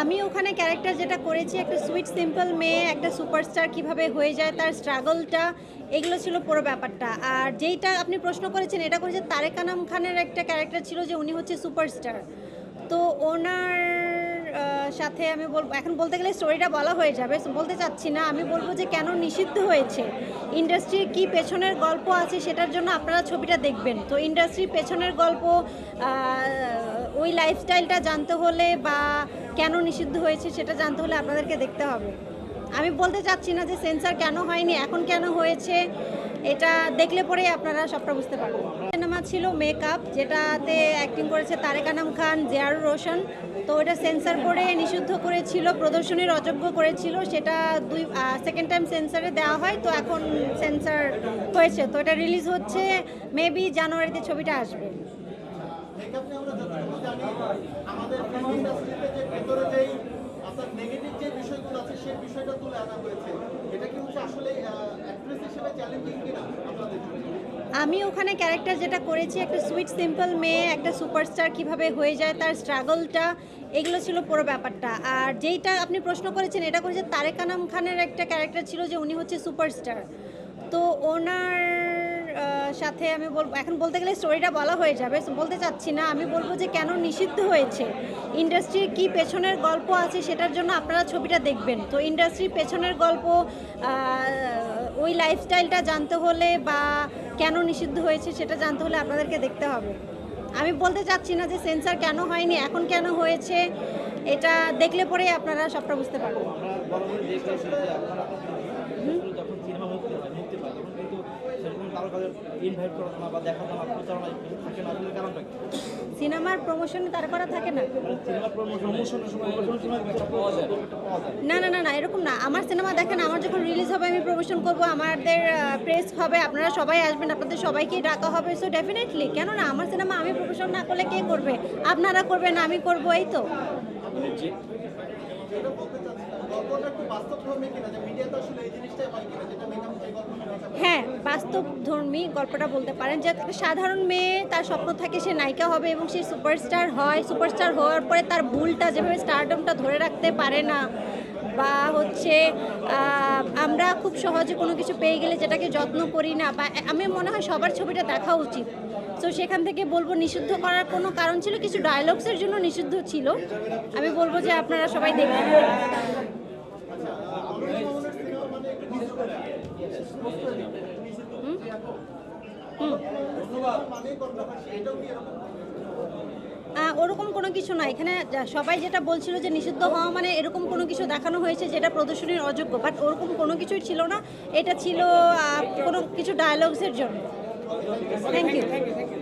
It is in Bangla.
আমি ওখানে ক্যারেক্টার যেটা করেছি, একটা সুইট সিম্পল মেয়ে, একটা সুপারস্টার কীভাবে হয়ে যায়, তার স্ট্রাগলটা এগুলো ছিল পুরো ব্যাপারটা। আর যেইটা আপনি প্রশ্ন করেছেন, এটা করেছে তারেক আনাম খানের একটা ক্যারেক্টার ছিল যে উনি হচ্ছে সুপারস্টার তো ওনার সাথে আমি বলব, এখন বলতে গেলে স্টোরিটা বলা হয়ে যাবে। বলতে চাচ্ছি না, আমি বলব যে কেন নিষিদ্ধ হয়েছে? ইন্ডাস্ট্রির কি পেছনের গল্প আছে সেটার জন্য আপনারা ছবিটা দেখবেন। তো ইন্ডাস্ট্রির পেছনের গল্প ওই লাইফস্টাইলটা জানতে হলে বা কেন নিষিদ্ধ হয়েছে সেটা জানতে হলে আপনাদেরকে দেখতে হবে। আমি বলতে চাচ্ছি না যে সেন্সার কেন হয়নি, এখন কেন হয়েছে, এটা দেখলে পরেই আপনারা সবটা বুঝতে পারবেন। ছিল মেকআপ যেটাতে অ্যাক্টিং করেছে তারেক আনাম খান জিয়ারুর রোশন। তো ওটা সেন্সার করে নিষিদ্ধ করেছিল প্রদর্শনীর অযোগ্য করেছিল, সেটা দুই সেকেন্ড টাইম সেন্সারে দেওয়া হয়, তো এখন সেন্সার হয়েছে। তো এটা রিলিজ হচ্ছে মেবি জানুয়ারিতে ছবিটা আসবে। নেগেটিভ যে বিষয়গুলো আছে, সেই বিষয়টা তুলে আনা হয়েছে। এটা কি হচ্ছে আসলে অ্যাক্ট্রেস হিসেবে চ্যালেঞ্জিং আমি ওখানে ক্যারেক্টার যেটা করেছি, একটা সুইট সিম্পল মেয়ে, একটা সুপারস্টার কীভাবে হয়ে যায়, তার স্ট্রাগলটা এগুলো ছিল পুরো ব্যাপারটা। আর যেইটা আপনি প্রশ্ন করেছেন, এটা করেছে তারেক আনাম খানের একটা ক্যারেক্টার ছিল যে উনি হচ্ছে সুপারস্টার তো ওনার সাথে আমি বলব এখন বলতে গেলে স্টোরিটা বলা হয়ে যাবে বলতে চাচ্ছি না। আমি বলব যে কেন নিষিদ্ধ হয়েছে? ইন্ডাস্ট্রির কি পেছনের গল্প আছে সেটার জন্য আপনারা ছবিটা দেখবেন। তো ইন্ডাস্ট্রির পেছনের গল্প ওই লাইফস্টাইলটা জানতে হলে বা কেন নিষিদ্ধ হয়েছে সেটা জানতে হলে আপনাদেরকে দেখতে হবে। আমি বলতে চাচ্ছি না যে সেন্সার কেন হয়নি এখন কেন হয়েছে এটা দেখলে পরেই আপনারা সবটা বুঝতে পারবেন। সিনেমার প্রমোশনে তার করা থাকে না। না না না না, এরকম না। আমার সিনেমা দেখেন, আমার যখন রিলিজ হবে, আমি প্রমোশন করব, আমাদের প্রেস হবে, আপনারা সবাই আসবেন, আপনাদের সবাইকে ডাকা হবে সো ডেফিনেটলি কেন না আমার সিনেমা আমি প্রমোশন না করলে কে করবে? আপনারা করবেন, আমি করব, এই তো। যেটা বাস্তবধর্মী গল্পটা বলতে পারেন যে সাধারণ মেয়ে, তার স্বপ্ন থাকে সে নায়িকা হবে এবং সে সুপারস্টার হয়। সুপারস্টার হওয়ার পরে তার ভুলটা যেভাবে স্টারডমটা ধরে রাখতে পারে না বা হচ্ছে আমরা খুব সহজে কোনো কিছু পেয়ে গেলে যেটাকে যত্ন করি না বা আমি মনে হয় সবার ছবিটা দেখা উচিত। তো সেখান থেকে বলব নিষিদ্ধ করার কোনো কারণ ছিল, কিছু ডায়লগসের জন্য নিষিদ্ধ ছিল। আমি বলব যে আপনারা সবাই দেখবেন সিনেমা মানে একটু নিচু করে হুম? হুম মানে কন্ট্রোভার্সি এটাও কি এরকম আহ, ওরকম কোনো কিছু না। এখানে সবাই যেটা বলছিল যে নিষিদ্ধ হওয়া মানে এরকম কোনো কিছু দেখানো হয়েছে যেটা প্রদর্শনীর অযোগ্য বাট ওরকম কোনো কিছুই ছিল না। এটা ছিল কোনো কিছু ডায়ালগসের জন্য। Thank you